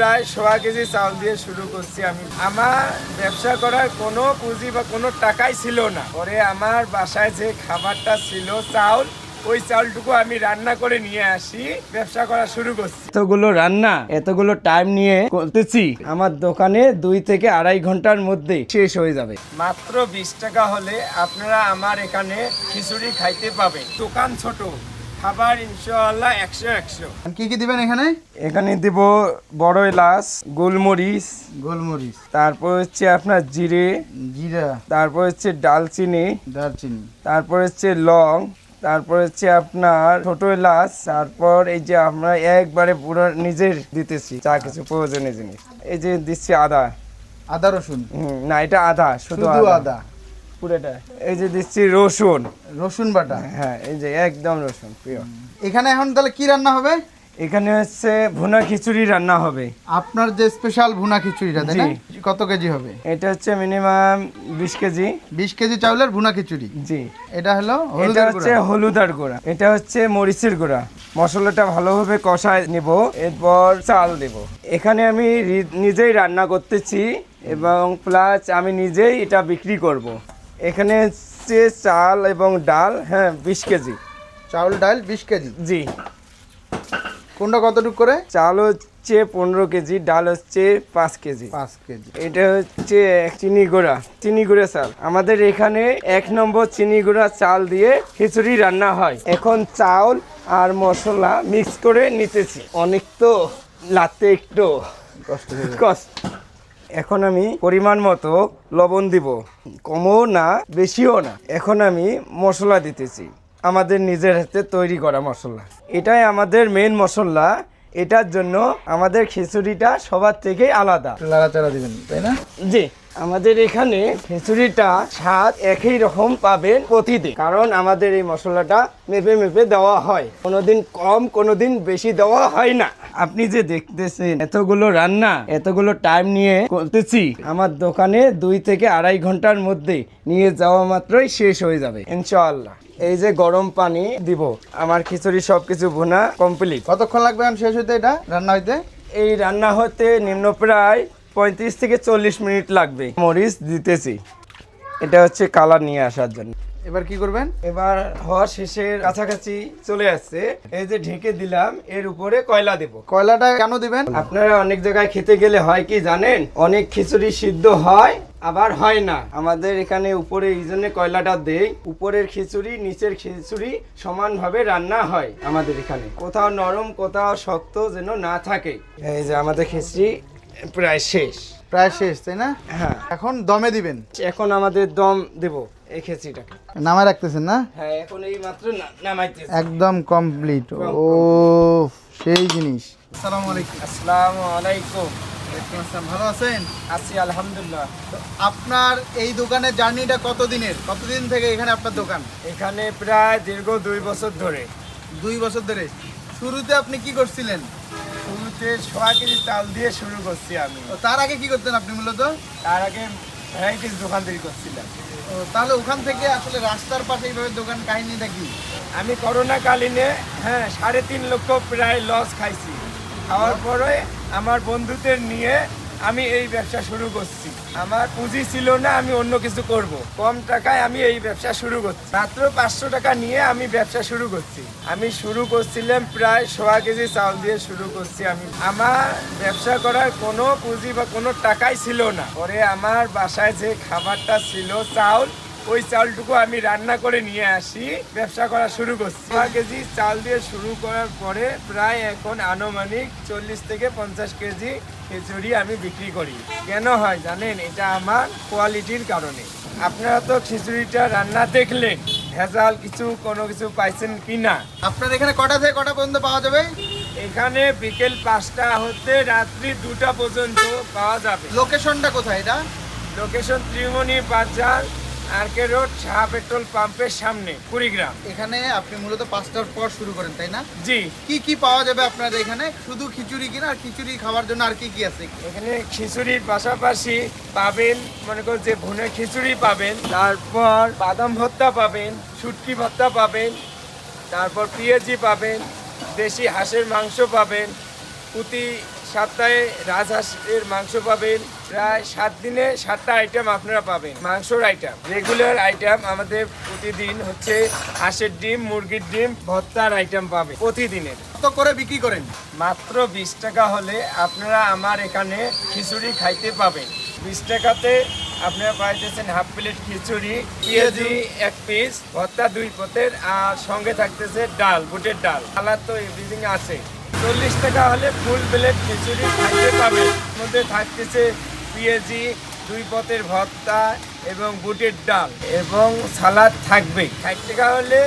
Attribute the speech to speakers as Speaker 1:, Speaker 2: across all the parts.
Speaker 1: প্রায় সোয়া কেজি চাউল দিয়ে শুরু করছি আমি। আমার ব্যবসা করার কোনো পুঁজি বা কোনো টাকাই ছিল না। পরে আমার বাসায় যে খাবারটা ছিল চাউল ওই চাউলটুকু আমি রান্না করে নিয়ে আসি ব্যবসা করা শুরু করছি। এতগুলো রান্না এতগুলো টাইম নিয়ে করতেছি আমার দোকানে দুই থেকে আড়াই ঘণ্টার মধ্যে শেষ হয়ে যাবে। মাত্র বিশ টাকা হলে আপনারা আমার এখানে খিচুড়ি খাইতে পাবেন। দোকান ছোট খাবার ইনশাআল্লাহ একশো একশো।
Speaker 2: কি কি দিবেন এখানে?
Speaker 1: এখানে দিব বড় এলাচ গোলমরিচ
Speaker 2: গোলমরিচ।
Speaker 1: তারপর হচ্ছে আপনার জিরে
Speaker 2: জিরা।
Speaker 1: তারপর হচ্ছে ডালচিনি
Speaker 2: দারচিনি
Speaker 1: তারপর হচ্ছে লং তারপর হচ্ছে আপনার ছোট এলাচ তারপর এই যে আমরা একবারে পুরো নিজের দিতেছি যা কিছু প্রয়োজনীয় জিনিস। এই যে দিচ্ছি আদা।
Speaker 2: আদা রসুন?
Speaker 1: না এটা আদা শুধু
Speaker 2: শুধু
Speaker 1: আদা।
Speaker 2: আদা?
Speaker 1: পুরোটা? এই যে দিচ্ছি রসুন।
Speaker 2: রসুন বাটা?
Speaker 1: হ্যাঁ এই যে একদম রসুন প্রিয়
Speaker 2: এখানে এখন তাহলে কি রান্না হবে?
Speaker 1: এখানে হচ্ছে ভুনা খিচুড়ি রান্না হবে।
Speaker 2: আপনার যে স্পেশাল ভুনা খিচুড়িটা তাই না? কত কেজি হবে?
Speaker 1: এটা হচ্ছে মিনিমাম বিশ কেজি।
Speaker 2: বিশ কেজি চাউলের ভুনা খিচুড়ি?
Speaker 1: জি।
Speaker 2: এটা হলো
Speaker 1: এটা হচ্ছে
Speaker 2: গুঁড়া।
Speaker 1: হলুদার গুঁড়া। এটা হচ্ছে মরিচের গুঁড়া। মশলাটা ভালোভাবে কষায় নেব এরপর চাল দেব। এখানে আমি নিজেই রান্না করতেছি এবং প্লাস আমি নিজেই এটা বিক্রি করব। এখানে হচ্ছে চাল এবং ডাল হ্যাঁ বিশ কেজি।
Speaker 2: চাউল ডাল বিশ কেজি?
Speaker 1: জি।
Speaker 2: কোনটা কতটুকু করে?
Speaker 1: চাল হচ্ছে পনেরো কেজি ডাল হচ্ছে পাঁচ কেজি।
Speaker 2: পাঁচ কেজি।
Speaker 1: এটা হচ্ছে চিনি গুঁড়া চিনি গুঁড়া চাল। আমাদের এখানে এক নম্বর চিনি গুঁড়া চাল দিয়ে খিচুড়ি রান্না হয়। এখন চাউল আর মশলা মিক্স করে নিতেছি। অনেক তো লাতে একটু
Speaker 2: কষ্ট
Speaker 1: কষ্ট। এখন আমি পরিমাণ মতো লবণ দিব। কমও না বেশিও না। এখন আমি মশলা দিতেছি। আমাদের নিজের হাতে তৈরি করা মশলা। এটাই আমাদের মেন মশলা। এটার জন্য আমাদের খিচুড়িটা সবার থেকে আলাদা।
Speaker 2: লাড়াচাড়া দিবেন তাই না?
Speaker 1: জি। আমাদের এখানে খিচুড়িটা স্বাদ একই রকম পাবেন প্রতিদিন। কারণ আমাদের এই মশলাটা মেপে মেপে দেওয়া হয়। কোনোদিন কম কোনোদিন বেশি দেওয়া হয় না। আপনি যে দেখতেছেন এতগুলো রান্না এতগুলো টাইম নিয়ে করতেছি। আমার দোকানে দুই থেকে আড়াই ঘণ্টার মধ্যে নিয়ে যাওয়া মাত্রই শেষ হয়ে যাবে ইনশাআল্লাহ। এই যে গরম পানি দিব আমার খিচুড়ি সবকিছু ভুনা কমপ্লিট
Speaker 2: কতক্ষণ লাগবে এখন শেষ হইতে এটা রান্না হইতে?
Speaker 1: এই রান্না হতে নিম্ন প্রায় পঁয়ত্রিশ থেকে চল্লিশ মিনিট লাগবে। মরিচ দিতেছি। এটা হচ্ছে কালার নিয়ে আসার জন্য।
Speaker 2: এবার কি করবেন?
Speaker 1: এবার হওয়ার শেষের কাছাকাছি চলে আসছে। এই যে ঢেকে দিলাম এর উপরে কয়লা দেব।
Speaker 2: কয়লাটা কেন দিবেন?
Speaker 1: আপনারা অনেক জায়গায় খেতে গেলে হয় কি জানেন? অনেক খিচুড়ি সিদ্ধ হয় আবার হয় না। আমাদের এখানে উপরে এই জন্য কয়লাটা দেই। উপরের খিচুড়ি নিচের খিচুড়ি সমানভাবে রান্না হয় আমাদের এখানে। কোথাও নরম কোথাও শক্ত যেন না থাকে। এই যে আমাদের খিচুড়ি প্রায় শেষ।
Speaker 2: প্রায় শেষ তাই না?
Speaker 1: হ্যাঁ।
Speaker 2: এখন দমে দিবেন?
Speaker 1: এখন আমাদের দম দেব এই খিচুড়িটাকে
Speaker 2: নামায় রাখতেছেন না?
Speaker 1: হ্যাঁ এখন এই মাত্র না- নামাইতেছি।
Speaker 2: একদম কমপ্লিট ও সেই জিনিস। আসসালামু আলাইকুম।
Speaker 1: আসসালামু আলাইকুম।
Speaker 2: ভালো আছেন?
Speaker 1: আছি আলহামদুলিল্লাহ।
Speaker 2: তো আপনার এই দোকানের জার্নিটা কতদিনের? কতদিন থেকে এখানে আপনার দোকান?
Speaker 1: এখানে প্রায় দীর্ঘ দুই বছর ধরে।
Speaker 2: দুই বছর ধরে। শুরুতে আপনি কি করছিলেন?
Speaker 1: শুরুতে ছয় কেজি চাল দিয়ে শুরু করছি আমি।
Speaker 2: তার আগে কি করতেন আপনি মূলত?
Speaker 1: তার আগে ভ্যারাইটিস দোকান তৈরি
Speaker 2: করছিলাম। তাহলে ওখান থেকে আসলে রাস্তার পাশে এইভাবে দোকান কাহিনীটা কি
Speaker 1: আমি করোনাকালীনে হ্যাঁ সাড়ে তিন লক্ষ প্রায় লস খাইছি। খাওয়ার পরে আমার বন্ধুদের নিয়ে আমি এই ব্যবসা শুরু করছি। আমার পুঁজি ছিল না, আমি অন্য কিছু করব। কম টাকায় আমি এই ব্যবসা শুরু করছি। মাত্র পাঁচশো টাকা নিয়ে আমি ব্যবসা শুরু করছি। আমি শুরু করছিলাম প্রায় সোয়া কেজি চাউল দিয়ে শুরু করছি আমি। আমার ব্যবসা করার কোনো পুঁজি বা কোনো টাকাই ছিল না। পরে আমার বাসায় যে খাবারটা ছিল চাউল ওই চালটুকু আমি রান্না করে নিয়ে আসি। ব্যবসা করা শুরু করছি। ছয় কেজি চাল দিয়ে শুরু করার পরে প্রায় এখন আনুমানিক চল্লিশ থেকে পঞ্চাশ কেজি খিচুড়ি আমি বিক্রি করি। কেন হয় জানেন? এটা আমার কোয়ালিটির কারণে। আপনারা তো খিচুড়িটা রান্না দেখলেন ভেজাল কিছু কোনো কিছু পাইছেন কি না
Speaker 2: আপনার এখানে কটা থেকে কটা পর্যন্ত পাওয়া যাবে?
Speaker 1: এখানে বিকেল পাঁচটা হতে রাত্রি দুটা পর্যন্ত পাওয়া যাবে।
Speaker 2: লোকেশনটা কোথায় এটা?
Speaker 1: লোকেশন ত্রিমণি বাজার আরকে রোড শাহ পেট্রোল পাম্পের সামনে কুড়িগ্রাম।
Speaker 2: এখানে আপনি মূলত পাঁচটার পর শুরু করেন তাই না?
Speaker 1: জি।
Speaker 2: কি কি পাওয়া যাবে আপনার এখানে? শুধু খিচুড়ি কিনা আর খিচুড়ি খাওয়ার জন্য আর কি কি আছে?
Speaker 1: এখানে খিচুড়ির পাশাপাশি পাবেন মনে করো যে ভুনে খিচুড়ি পাবেন তারপর বাদাম ভর্তা পাবেন শুটকি ভর্তা পাবেন তারপর পেঁয়াজি পাবেন দেশি হাঁসের মাংস পাবেন পুঁতি সপ্তাহে রাজহাঁসের মাংস পাবেন। প্রায় সাত দিনে সাতটা আইটেম আপনারা পাবেন। মাংসর আইটেম রেগুলার আইটেম আমাদের প্রতিদিন হচ্ছে হাঁসের ডিম মুরগির ডিম ভর্তার আইটেম পাবে প্রতিদিনের।
Speaker 2: কত করে বিক্রি করেন?
Speaker 1: মাত্র বিশ টাকা হলে আপনারা আমার এখানে খিচুড়ি খাইতে পাবেন। বিশ টাকাতে আপনারা পাইতেছেন হাফ প্লেট খিচুড়ি পেঁয়াজি এক পিস ভর্তা দুই পথের আর সঙ্গে থাকতেছে ডাল বুটের ডাল। সালাদ তো এভরিথিং আছে। চল্লিশ টাকা হলে ফুল প্লেট খিচুড়ি খাইতে পাবে। মধ্যে থাকতেছে পেঁয়াজি, দুই পথের ভর্তা এবং বুটের ডাল এবং সালাদ থাকবে। ষাট টাকা হলে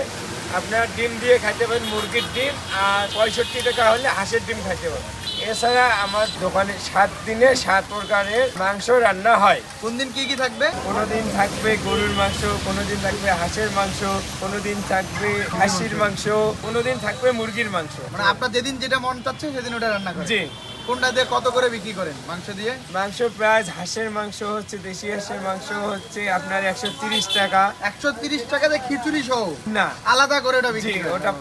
Speaker 1: আপনার ডিম দিয়ে খাইতে পারেন মুরগির ডিম আর পঁয়ষট্টি টাকা হলে হাঁসের ডিম খাইতে পারেন এছাড়া আমার দোকানে সাত দিনে সাত প্রকারের মাংস রান্না হয়।
Speaker 2: কোন দিন কি কি থাকবে?
Speaker 1: কোনোদিন থাকবে গরুর মাংস কোনোদিন থাকবে হাঁসের মাংস কোনোদিন থাকবে হাঁসির মাংস কোনোদিন থাকবে মুরগির মাংস।
Speaker 2: মানে আপনার যেদিন যেটা মন চাচ্ছে সেদিন ওটা রান্না করেন?
Speaker 1: জি।
Speaker 2: কোনটা দিয়ে কত করে বিক্রি করেন মাংস দিয়ে?
Speaker 1: মাংস প্রায় হাঁসের মাংস হচ্ছে দেশি হাঁসের মাংস হচ্ছে আপনার একশো তিরিশ টাকা।
Speaker 2: একশো তিরিশ টাকাতে খিচুড়ি সহ?
Speaker 1: না।
Speaker 2: আলাদা করে ওটা বিক্রি
Speaker 1: ওটা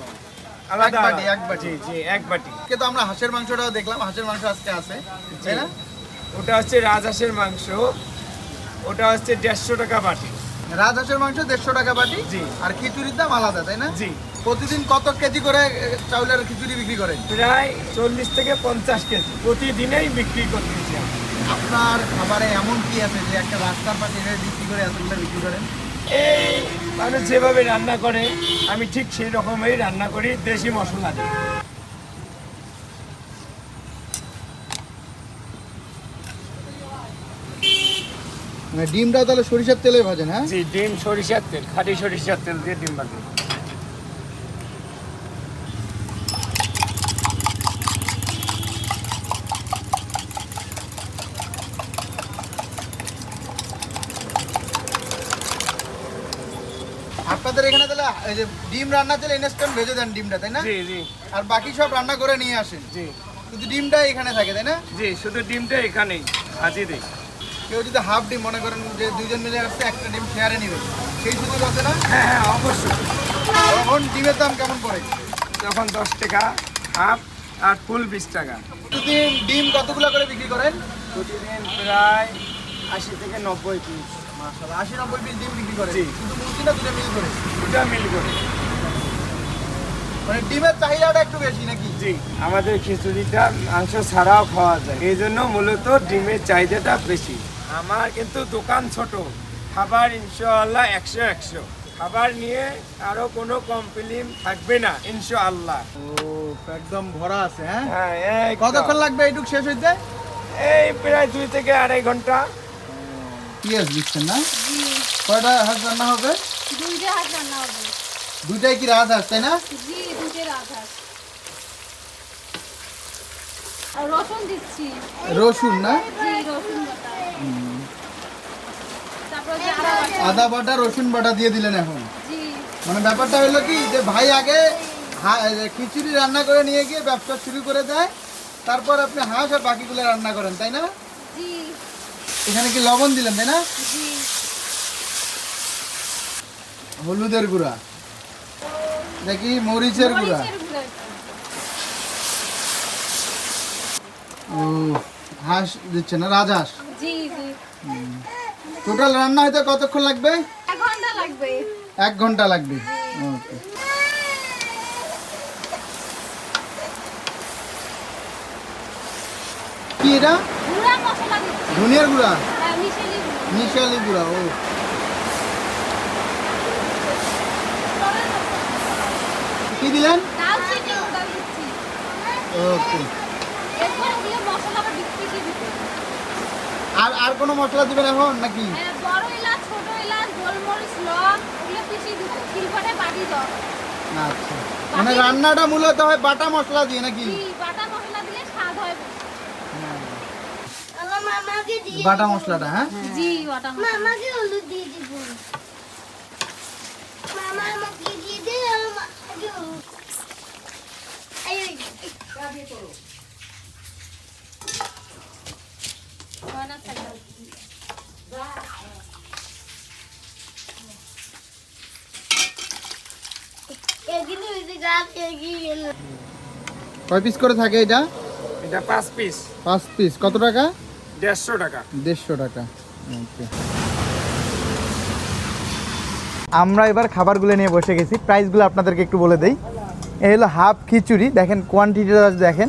Speaker 1: আলাদা।
Speaker 2: এক বাটি, এক বাটি।
Speaker 1: জি এক বাটি।
Speaker 2: কিন্তু আমরা হাঁসের মাংসটাও দেখলাম হাঁসের মাংস আজকে আছে। তাই না?
Speaker 1: ওটা হচ্ছে রাজহাঁসের মাংস। ওটা হচ্ছে দেড়শো টাকা বাটি।
Speaker 2: রাজহাঁসের মাংস দেড়শো টাকা বাটি?
Speaker 1: জি।
Speaker 2: আর খিচুড়ির দাম আলাদা তাই না?
Speaker 1: জি।
Speaker 2: প্রতিদিন কত কেজি করে চাউলের খিচুড়ি বিক্রি করেন?
Speaker 1: প্রায় চল্লিশ থেকে পঞ্চাশ কেজি। প্রতিদিনেই বিক্রি করতেছি
Speaker 2: আপনার খাবারে এমন কি আছে যে একটা রাস্তার পাশে বিক্রি করে এতগুলো বিক্রি করেন?
Speaker 1: এই মানুষ যেভাবে রান্না করে আমি ঠিক সেই রকমই রান্না করি দেশি মশলা দিয়ে।
Speaker 2: মানে ডিমটা তাহলে সরিষার তেলে ভাজেন হ্যাঁ?
Speaker 1: জি ডিম সরিষার তেল খাঁটি সরিষার তেল দিয়ে ডিম বাকি
Speaker 2: আপনাদের এখানে তাহলে এই যে ডিম রান্না তেলে ইনস্ট্যান্ট ভেজে দেন ডিমটা তাই না?
Speaker 1: জি জি।
Speaker 2: আর বাকি সব রান্না করে নিয়ে আসেন।
Speaker 1: জি।
Speaker 2: শুধু ডিমটা এখানে থাকে তাই না?
Speaker 1: জি শুধু ডিমটা এখানেই ভাজি দিই।
Speaker 2: কেউ যদি হাফ ডিম মনে করেন যে দুইজন মিলে আসছে একটা ডিম শেয়ারে নেবে। সেই সুযোগ আছে না?
Speaker 1: হ্যাঁ হ্যাঁ অবশ্যই।
Speaker 2: তখন ডিমের দাম কেমন পড়ে?
Speaker 1: তখন দশ টাকা হাফ আর ফুল বিশ টাকা।
Speaker 2: প্রতিদিন ডিম কতগুলো করে বিক্রি করেন?
Speaker 1: প্রতিদিন প্রায় আশি থেকে নব্বই পিস।
Speaker 2: মাশাআল্লাহ আশি নব্বই পিস ডিম বিক্রি করে। শুধু মুরগি না দুটো মিল করে।
Speaker 1: দুটা মিল করে।
Speaker 2: মানে ডিমের চাহিদাটা একটু বেশি নাকি?
Speaker 1: জি আমাদের খিচুড়িটা মাংস ছাড়াও খাওয়া যায়। এই জন্য মূলত ডিমের চাহিদাটা বেশি। আমার কিন্তু দোকান ছোট। খাবার ইনশাআল্লাহ একশো একশো। খাবার নিয়ে আরও কোনো কমপ্লেন থাকবে না ইনশাআল্লাহ।
Speaker 2: ও একদম ভরা আছে হ্যাঁ?
Speaker 1: হ্যাঁ এই
Speaker 2: কতক্ষণ লাগবে এইটুক শেষ হইতে?
Speaker 1: এই প্রায় দুই থেকে আড়াই ঘণ্টা।
Speaker 2: পিঁয়াজ দিচ্ছেন না? কয়টা হাঁস রান্না হবে?
Speaker 3: দুইটা হাত রান্না হবে।
Speaker 2: দুইটাই কি রাত হাঁস তাই না?
Speaker 3: জি দুইটা রাত হাত আর রসুন দিচ্ছি।
Speaker 2: রসুন না?
Speaker 3: জি রসুন বাটা। তারপর আদা বাটা।
Speaker 2: রসুন বাটা দিয়ে দিলেন এখন।
Speaker 3: জি।
Speaker 2: মানে ব্যাপারটা হলো কি যে ভাই আগে খিচুড়ি রান্না করে নিয়ে গিয়ে ব্যবসা শুরু করে দেয়। তারপর আপনি হাঁস আর বাকিগুলো রান্না করেন তাই না?
Speaker 3: জি।
Speaker 2: এখানে কি লবণ দিলাম তাই না? হলুদের গুঁড়া। দেখি মরিচের গুঁড়া? ও হাঁস দিচ্ছে না রাজহাঁস? টোটাল রান্না হইতে কতক্ষণ লাগবে।
Speaker 3: এক ঘণ্টা লাগবে।
Speaker 2: ওকে। কি এটা? ধনিয়ার গুঁড়া?
Speaker 3: হ্যাঁ মিশেলি গুঁড়া।
Speaker 2: মিশালি গুঁড়া ও। কি দিলেন? ওকে। আর আর কোনো মশলা দিবেন এখন নাকি?
Speaker 3: হ্যাঁ, বড় এলাচ ছোট এলাচ গোলমরিচ লং ওগুলো পিষিয়ে দিতে শিলপাটে বাটি দাও
Speaker 2: আচ্ছা। মানে রান্নাটা মূলত হয় বাটা মশলা দিয়ে নাকি
Speaker 3: জি বাটা মশলা দিলে স্বাদ হয়
Speaker 4: আমার মামাকে দিয়ে
Speaker 2: বাটা মশলাটা হ্যাঁ?
Speaker 3: জি বাটা মশলা।
Speaker 4: মামাকে হলুদ দিয়ে দিব। মামা আমাকে দিয়ে দে আমাকে
Speaker 2: কয় পিস করে থাকে এটা?
Speaker 1: এটা পাঁচ পিস
Speaker 2: পাঁচ পিস কত টাকা?
Speaker 1: দেড়শো টাকা।
Speaker 2: দেড়শো টাকা ওকে আমরা এবার খাবারগুলো নিয়ে বসে গেছি। প্রাইসগুলো আপনাদেরকে একটু বলে দেই। এই হলো হাফ খিচুড়ি। দেখেন কোয়ান্টিটিটা দেখেন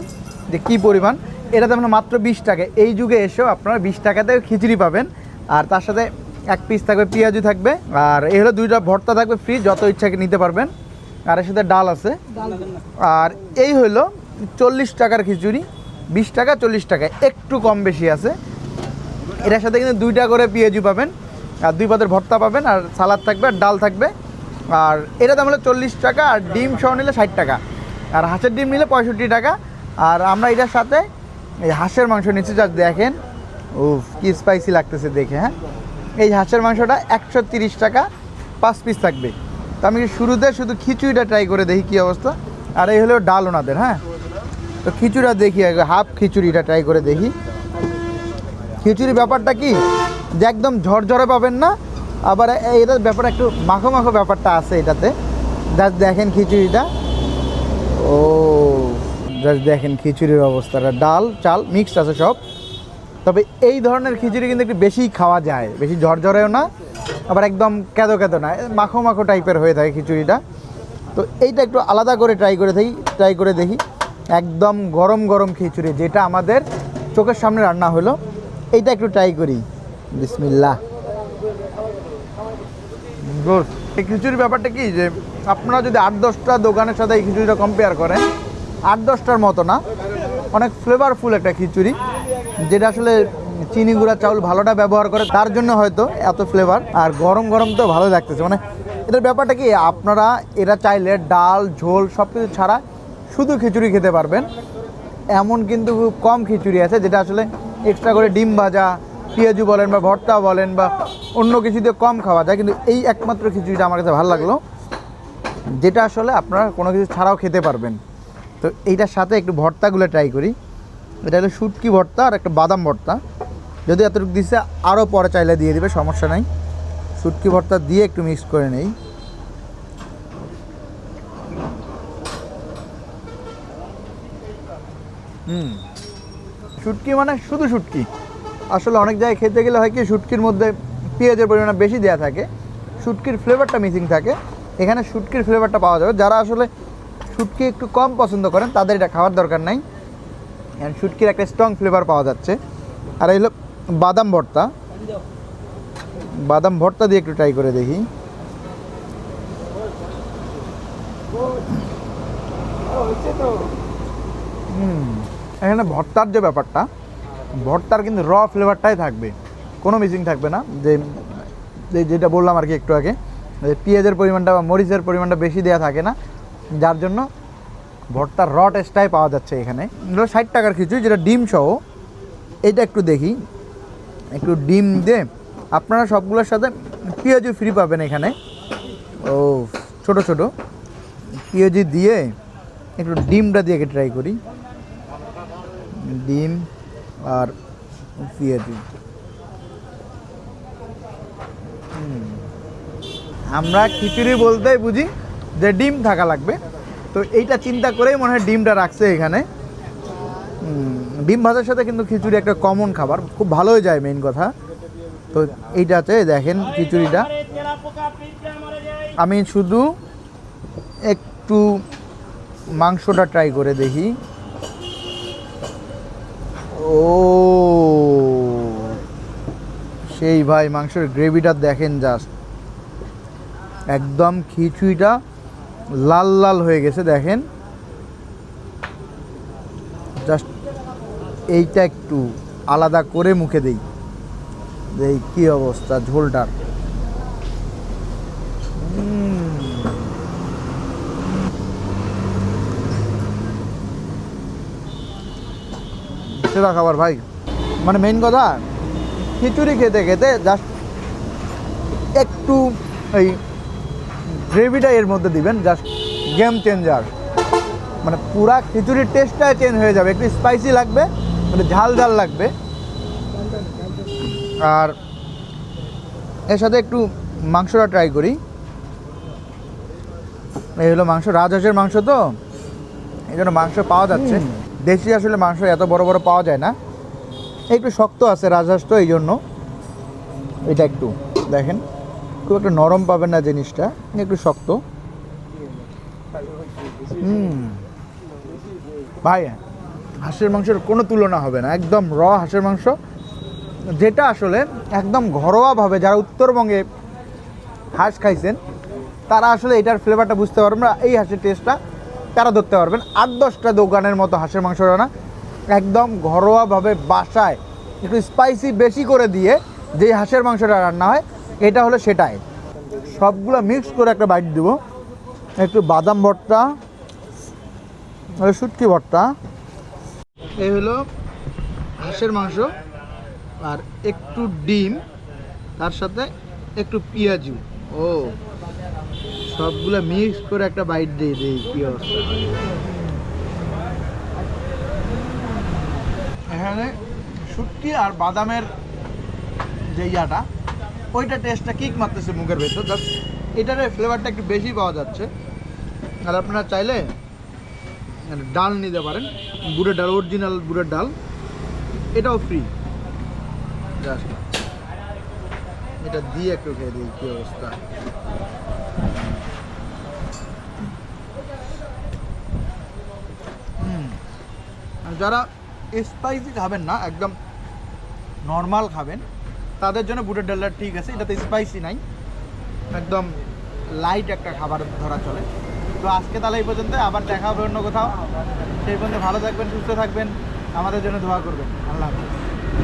Speaker 2: যে কি পরিমাণ। এটা তেমন মাত্র বিশ টাকা। এই যুগে এসেও আপনারা বিশ টাকাতে খিচুড়ি পাবেন। আর তার সাথে এক পিস থাকবে পেঁয়াজু থাকবে। আর এই হলো দুইটা ভর্তা থাকবে ফ্রি যত ইচ্ছাকে নিতে পারবেন। আর এর সাথে ডাল আছে। আর এই হলো চল্লিশ টাকার খিচুড়ি। বিশ টাকা, চল্লিশ টাকা, একটু কম বেশি আছে। এটার সাথে কিন্তু দুইটা করে পেঁয়াজু পাবেন। আর দুই পাতের ভর্তা পাবেন, আর সালাদ থাকবে, আর ডাল থাকবে। আর এটা দাম হলো চল্লিশ টাকা, আর ডিম সহ নিলে ষাট টাকা। আর হাঁসের ডিম নিলে পঁয়ষট্টি টাকা। আর আমরা এটার সাথে এই হাঁসের মাংস নিচ্ছি যা দেখেন। ও কি স্পাইসি লাগতেছে দেখে হ্যাঁ? এই হাঁসের মাংসটা একশো তিরিশ টাকা, পাঁচ পিস থাকবে। তো আমি শুরুতে শুধু খিচুড়িটা ট্রাই করে দেখি কী অবস্থা। আর এই হলো ডাল ওনাদের হ্যাঁ? তো খিচুড়িটা দেখি হাফ খিচুড়িটা ট্রাই করে দেখি। খিচুড়ি ব্যাপারটা কি? যে একদম ঝরঝরে পাবেন না, আবার এটার ব্যাপারে একটু মাখো মাখো ব্যাপারটা আছে এটাতে। জাস্ট দেখেন খিচুড়িটা। ও জাস্ট দেখেন খিচুড়ির অবস্থাটা। ডাল, চাল মিক্সড আছে সব। তবে এই ধরনের খিচুড়ি কিন্তু একটু বেশি খাওয়া যায়। বেশি ঝরঝরেও না, আবার একদম কেঁদো কেঁদো না। মাখো মাখো টাইপের হয়ে থাকে খিচুড়িটা। তো এইটা একটু আলাদা করে ট্রাই করে দেখি ট্রাই করে দেখি। একদম গরম গরম খিচুড়ি, যেটা আমাদের চোখের সামনে রান্না হলো। এইটা একটু ট্রাই করি। বিসমিল্লা এই খিচুড়ির ব্যাপারটা কি যে, আপনারা যদি আট দশটা দোকানের সাথে এই খিচুড়িটা কম্পেয়ার করেন, আট দশটার মতো না, অনেক ফ্লেভারফুল একটা খিচুড়ি, যেটা আসলে চিনি গুঁড়া চাউল ভালোটা ব্যবহার করে, তার জন্য হয়তো এত ফ্লেভার আর গরম গরম তো ভালো লাগতেছে। মানে এটার ব্যাপারটা কি, আপনারা এরা চাইলে ডাল, ঝোল সব কিছু ছাড়া শুধু খিচুড়ি খেতে পারবেন, এমন কিন্তু খুব কম খিচুড়ি আছে যেটা আসলে এক্সট্রা করে ডিম ভাজা, পেঁয়াজু বলেন বা ভর্তা বলেন বা অন্য কিছু দিয়ে কম খাওয়া যায়, কিন্তু এই একমাত্র খিচুড়িটা আমার কাছে ভালো লাগল, যেটা আসলে আপনারা কোনো কিছু ছাড়াও খেতে পারবেন। তো এইটার সাথে একটু ভর্তাগুলো ট্রাই করি। এটা হলো শুটকি ভর্তা আর একটা বাদাম ভর্তা। যদি এতটুকু দিচ্ছে আরও পরে চাইলে দিয়ে দিবে, সমস্যা নাই। শুটকি ভর্তা দিয়ে একটু মিক্স করে নেই। হুম। শুটকি মানে শুধু শুটকি। আসলে অনেক জায়গায় খেতে গেলে হয় কি, শুটকির মধ্যে পেঁয়াজের পরিমাণ বেশি দেওয়া থাকে। শুটকির ফ্লেভারটা মিসিং থাকে। এখানে শুটকির ফ্লেভারটা পাওয়া যাবে। যারা আসলে শুটকি একটু কম পছন্দ করেন, তাদের এটা খাওয়ার দরকার নাই। এখানে শুটকির একটা স্ট্রং ফ্লেভার পাওয়া যাচ্ছে। আর এই হলো বাদাম ভর্তা। বাদাম ভর্তা দিয়ে একটু ট্রাই করে দেখি। হুম। এখানে ভর্তার যে ব্যাপারটা, ভর্তার কিন্তু র ফ্লেভারটাই থাকবে। কোনো মিসিং থাকবে না। যে যেটা বললাম আর কি একটু আগে, যে পেঁয়াজের পরিমাণটা বা মরিচের পরিমাণটা বেশি দেওয়া থাকে না, যার জন্য ভর্তার র টেস্টটাই পাওয়া যাচ্ছে এখানে। এগুলো ষাট টাকার খিচুড়ি, যেটা ডিম সহ, এটা একটু দেখি। একটু ডিম দিয়ে আপনারা সবগুলোর সাথে পেঁয়াজু ফ্রি পাবেন এখানে। ও ছোট ছোট। পেঁয়াজি দিয়ে একটু ডিমটা দিয়ে ট্রাই করি। ডিম আর পেঁয়াজি। আমরা খিচুড়ি বলতেই বুঝি যে ডিম থাকা লাগবে। তো এইটা চিন্তা করেই মনে হয় ডিমটা রাখছে এখানে। ডিম ভাজার সাথে কিন্তু খিচুড়ি একটা কমন খাবার, খুব ভালোই যায় মেইন কথা। তো এইটাতে দেখেন খিচুড়িটা। আমি শুধু একটু মাংসটা ট্রাই করে দেখি। ও। সেই ভাই মাংসের গ্রেভিটা দেখেন জাস্ট একদম খিচুড়িটা লাল লাল হয়ে গেছে, দেখেন। জাস্ট এইটা একটু আলাদা করে মুখে দেই। এই কি অবস্থা, ঝোলটার। সেরা খাবার ভাই। মানে মেইন কথা, খিচুড়ি খেতে খেতে জাস্ট একটু এই গ্রেভিটা এর মধ্যে দিবেন জাস্ট গেম চেঞ্জার মানে পুরা খিচুড়ির টেস্টটাই চেঞ্জ হয়ে যাবে। একটু স্পাইসি লাগবে মানে ঝাল ঝাল লাগবে। আর এর সাথে একটু মাংসটা ট্রাই করি। এই হলো মাংস, রাজহাঁসের মাংস তো, এই জন্য মাংস পাওয়া যাচ্ছে। দেশি আসলে মাংস এত বড় বড় পাওয়া যায় না। একটু শক্ত আছে রাজহাঁস তো এই জন্য এটা একটু দেখেন, খুব একটা নরম পাবেন না জিনিসটা, একটু শক্ত। হুম। ভাই, হাঁসের মাংসের কোনো তুলনা হবে না, একদম র হাঁসের মাংস। যেটা আসলে একদম ঘরোয়াভাবে যারা উত্তরবঙ্গে হাঁস খাইছেন, তারা আসলে এটার ফ্লেভারটা বুঝতে পারবেন না, এই হাঁসের টেস্টটা তারা ধরতে পারবেন। আট দশটা দোকানের মতো হাঁসের মাংস রান্না। একদম ঘরোয়াভাবে বাসায় একটু স্পাইসি বেশি করে দিয়ে যে হাঁসের মাংসটা রান্না হয়, এটা হলো সেটাই। সবগুলো মিক্স করে একটা বাইট দিব। একটু বাদাম ভর্তা শুটকি ভর্তা। এই হলো হাঁসের মাংস, আর একটু ডিম, তার সাথে একটু পেঁয়াজু। ও সবগুলো মিক্স করে একটা বাইট দিয়ে দিই, কি অবস্থা? এখানে শুটকি আর বাদামের যে ইয়াটা, ওইটা টেস্টটা কিক মারতেছে মুখের ভেতর। জাস্ট এটার ফ্লেভারটা একটু বেশি পাওয়া যাচ্ছে। আর আপনারা চাইলে ডাল নিতে পারেন। বুড়ের ডাল অরিজিনাল বুড়ের ডাল। এটাও ফ্রি জাস্ট এটা দিয়ে একটু খেয়ে দিই, কি অবস্থা হুম। আর যারা স্পাইসি খাবেন না, একদম নর্মাল খাবেন, তাদের জন্য বুটের ডালটা ঠিক আছে, এটাতে স্পাইসি নাই। একদম লাইট একটা খাবার ধরা চলে। তো আজকে তাহলে এই পর্যন্ত, আবার দেখা হবে অন্য কোথাও। সেই পর্যন্ত ভালো থাকবেন, সুস্থ থাকবেন, আমাদের জন্য দোয়া করবেন। আল্লাহ হাফিজ।